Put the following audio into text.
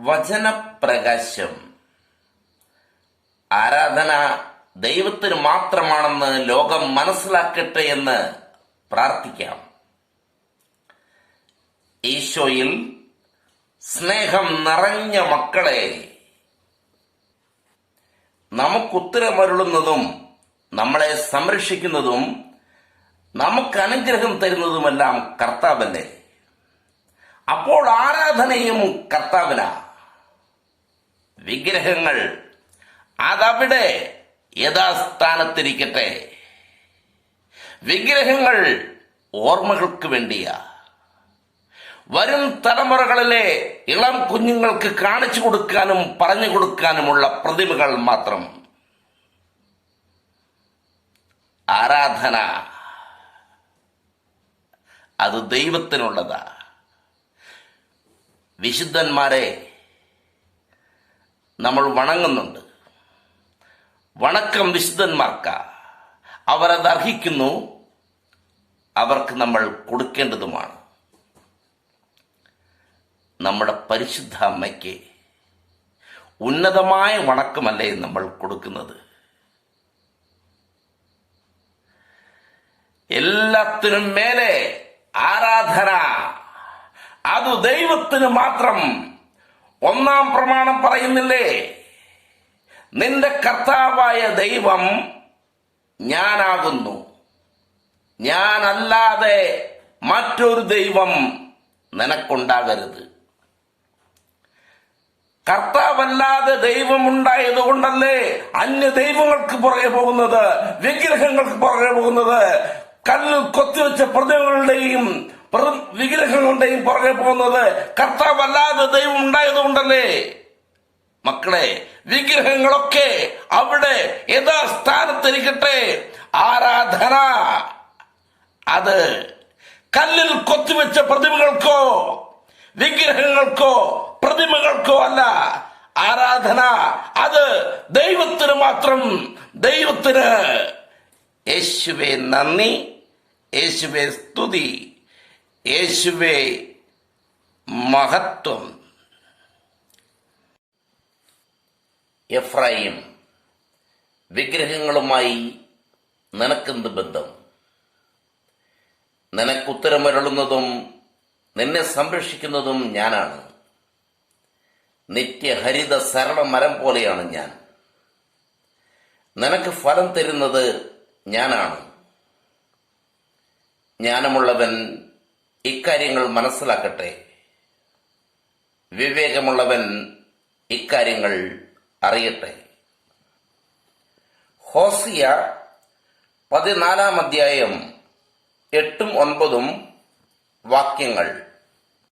വചനപ്രകാശം. ആരാധന ദൈവത്തിന് മാത്രമാണെന്ന് ലോകം മനസ്സിലാക്കട്ടെ എന്ന് പ്രാർത്ഥിക്കാം. ഈശോയിൽ സ്നേഹം നിറഞ്ഞ മക്കളെ നമുക്കുത്തരമരുളുന്നതും നമ്മളെ സംരക്ഷിക്കുന്നതും നമുക്ക് അനുഗ്രഹം തരുന്നതുമെല്ലാം കർത്താവല്ലേ? അപ്പോൾ ആരാധനയും കർത്താവിന. വിഗ്രഹങ്ങൾ. അതവിടെ യഥാസ്ഥാനത്തിരിക്കട്ടെ. വിഗ്രഹങ്ങൾ ഓർമ്മകൾക്ക് വേണ്ടിയാ. വരും തലമുറകളിലെ ഇളം കുഞ്ഞുങ്ങൾക്ക് കാണിച്ചു കൊടുക്കാനും പറഞ്ഞു കൊടുക്കാനുമുള്ള പ്രതിമകൾ മാത്രം. ആരാധന. അത് ദൈവത്തിനുള്ളതാ. വിശുദ്ധന്മാരെ നമ്മൾ വണങ്ങുന്നുണ്ട്. വണക്കം വിശുദ്ധന്മാർക്ക. അവരത് അർഹിക്കുന്നു. അവർക്ക് നമ്മൾ കൊടുക്കേണ്ടതുമാണ്. നമ്മുടെ പരിശുദ്ധ അമ്മയ്ക്ക് ഉന്നതമായ വണക്കമല്ലേ നമ്മൾ കൊടുക്കുന്നത്. എല്ലാത്തിനും മേലെ ആരാധന. അത് ദൈവത്തിന് മാത്രം ഒന്നാം പ്രമാണം പറയുന്നില്ലേ? നിന്റെ കർത്താവായ ദൈവം ഞാനാകുന്നു. ഞാനല്ലാതെ മറ്റൊരു ദൈവം നിനക്കുണ്ടാകരുത്. കർത്താവല്ലാതെ ദൈവം ഉണ്ടായത് കൊണ്ടല്ലേ അന്യ ദൈവങ്ങൾക്ക് പുറകെ പോകുന്നത് വിഗ്രഹങ്ങൾക്ക് പുറകെ പോകുന്നത് കല്ലിൽ കൊത്തിവെച്ച പ്രതിമകളുടെയും പ്ര- വിഗ്രഹങ്ങളുടെയും പുറകെ പോകുന്നത് കർത്താവല്ലാതെ ദൈവം ഉണ്ടായത് കൊണ്ടല്ലേ മക്കളെ വിഗ്രഹങ്ങളൊക്കെ അവിടെ യഥാസ്ഥാനത്തിരിക്കട്ടെ. ആരാധന അത് കല്ലിൽ കൊത്തിവെച്ച പ്രതിമകൾക്കോ വിഗ്രഹങ്ങൾക്കോ പ്രതിമകൾക്കോ അല്ല. ആരാധന അത് ദൈവത്തിന് മാത്രം. ദൈവത്തിന് യേശുവെ നന്ദി യേശുവേ സ്തുതി. യേശുവെ മഹത്വം. എഫ്രൈം വിഗ്രഹങ്ങളുമായി നിനക്കെന്ത് ബന്ധം? നിനക്കുത്തരമരുളുന്നതും നിന്നെ സംരക്ഷിക്കുന്നതും ഞാനാണ്. നിത്യഹരിത സരള മരം പോലെയാണ് ഞാൻ. നിനക്ക് ഫലം തരുന്നത് ഞാനാണ്. ജ്ഞാനമുള്ളവൻ ഇക്കാര്യങ്ങൾ മനസ്സിലാക്കട്ടെ. വിവേകമുള്ളവൻ ഇക്കാര്യങ്ങൾ അറിയട്ടെ. ഹോസിയ പതിനാലാം അധ്യായം എട്ടും ഒൻപതും വാക്യങ്ങൾ.